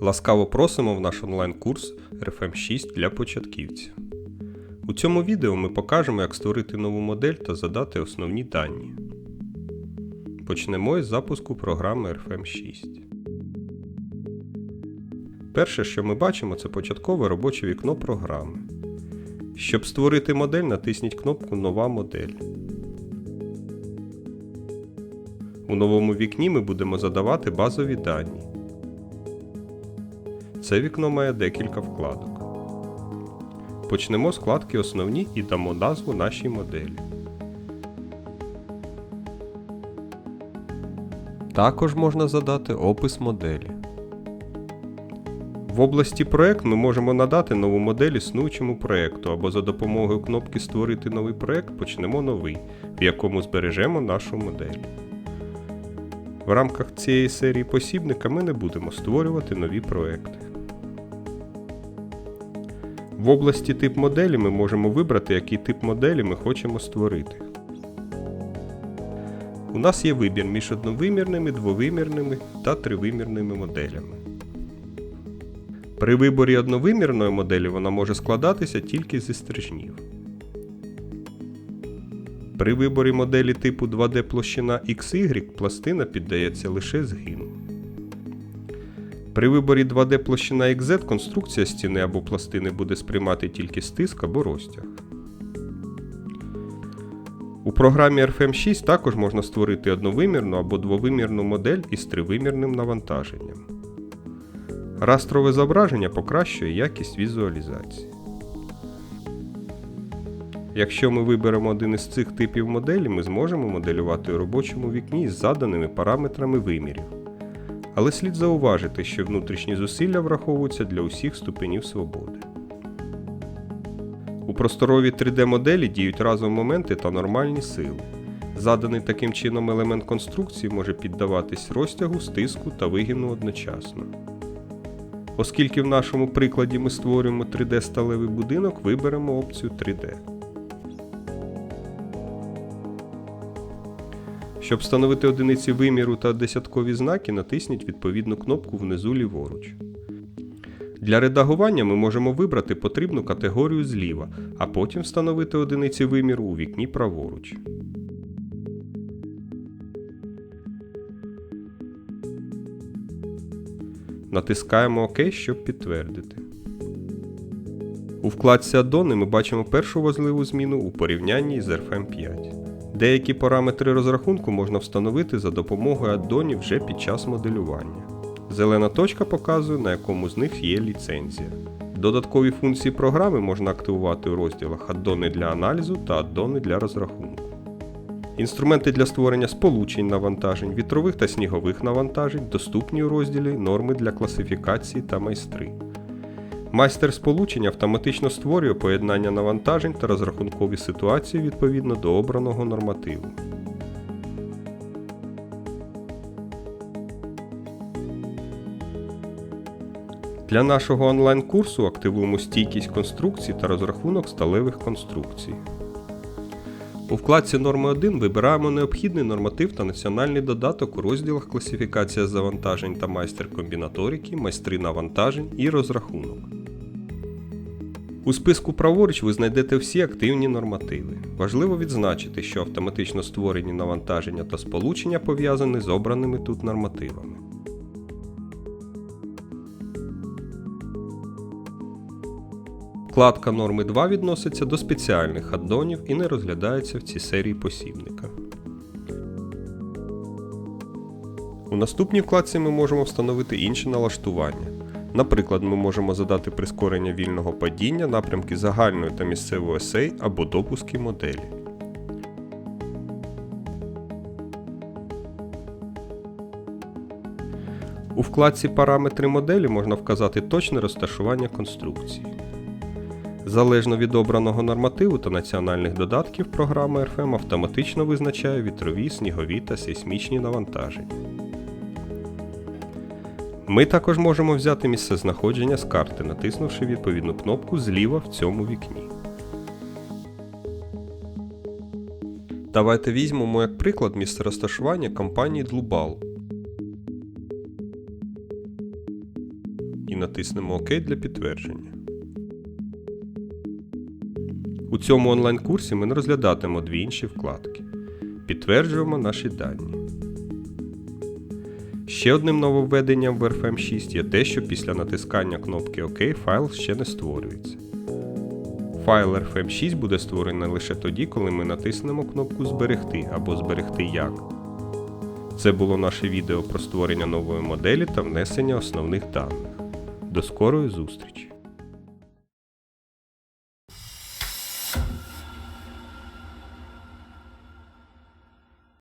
Ласкаво просимо в наш онлайн-курс RFM 6 для початківців. У цьому відео ми покажемо, як створити нову модель та задати основні дані. Почнемо із запуску програми RFM 6. Перше, що ми бачимо, це початкове робоче вікно програми. Щоб створити модель, натисніть кнопку Нова модель. У новому вікні ми будемо задавати базові дані. Це вікно має декілька вкладок. Почнемо з вкладки Основні і дамо назву нашій моделі. Також можна задати опис моделі. В області Проект ми можемо надати нову модель існуючому проєкту або за допомогою кнопки Створити новий проєкт почнемо новий, в якому збережемо нашу модель. В рамках цієї серії посібника ми не будемо створювати нові проекти. В області Тип моделі ми можемо вибрати, який тип моделі ми хочемо створити. У нас є вибір між одновимірними, двовимірними та тривимірними моделями. При виборі одновимірної моделі вона може складатися тільки зі стрижнів. При виборі моделі типу 2D площина XY пластина піддається лише згину. При виборі 2D площина XZ конструкція стіни або пластини буде сприймати тільки стиск або розтяг. У програмі RFM 6 також можна створити одновимірну або двовимірну модель із тривимірним навантаженням. Растрове зображення покращує якість візуалізації. Якщо ми виберемо один із цих типів моделі, ми зможемо моделювати у робочому вікні із заданими параметрами вимірів. Але слід зауважити, що внутрішні зусилля враховуються для усіх ступенів свободи. У просторовій 3D-моделі діють разом моменти та нормальні сили. Заданий таким чином елемент конструкції може піддаватись розтягу, стиску та вигину одночасно. Оскільки в нашому прикладі ми створюємо 3D-сталевий будинок, виберемо опцію 3D. Щоб встановити одиниці виміру та десяткові знаки, натисніть відповідну кнопку внизу ліворуч. Для редагування ми можемо вибрати потрібну категорію зліва, а потім встановити одиниці виміру у вікні праворуч. Натискаємо ОК, щоб підтвердити. У вкладці Аддони ми бачимо першу важливу зміну у порівнянні з RFM 5. Деякі параметри розрахунку можна встановити за допомогою аддонів вже під час моделювання. Зелена точка показує, на якому з них є ліцензія. Додаткові функції програми можна активувати у розділах аддони для аналізу та аддони для розрахунку. Інструменти для створення сполучень навантажень, вітрових та снігових навантажень доступні у розділі Норми для класифікації та майстри. Майстер сполучень автоматично створює поєднання навантажень та розрахункові ситуації відповідно до обраного нормативу. Для нашого онлайн-курсу активуємо стійкість конструкцій та розрахунок сталевих конструкцій. У вкладці Норми 1 вибираємо необхідний норматив та національний додаток у розділах Класифікація завантажень та майстер комбінаторики, майстри навантажень і розрахунок. У списку праворуч ви знайдете всі активні нормативи. Важливо відзначити, що автоматично створені навантаження та сполучення пов'язані з обраними тут нормативами. Вкладка норми 2 відноситься до спеціальних аддонів і не розглядається в цій серії посібника. У наступній вкладці ми можемо встановити інші налаштування. Наприклад, ми можемо задати прискорення вільного падіння, напрямки загальної та місцевої осей або допуски моделі. У вкладці Параметри моделі можна вказати точне розташування конструкції. Залежно від обраного нормативу та національних додатків, програма RFM автоматично визначає вітрові, снігові та сейсмічні навантаження. Ми також можемо взяти місце знаходження з карти, натиснувши відповідну кнопку зліва в цьому вікні. Давайте візьмемо як приклад місце розташування компанії Длубал. натиснемо ОК для підтвердження. У цьому онлайн-курсі ми не розглядатимемо дві інші вкладки. Підтверджуємо наші дані. Ще одним нововведенням в RFM 6 є те, що після натискання кнопки ОК файл ще не створюється. Файл RFM 6 буде створений лише тоді, коли ми натиснемо кнопку Зберегти або Зберегти як. Це було наше відео про створення нової моделі та внесення основних даних. До скорої зустрічі!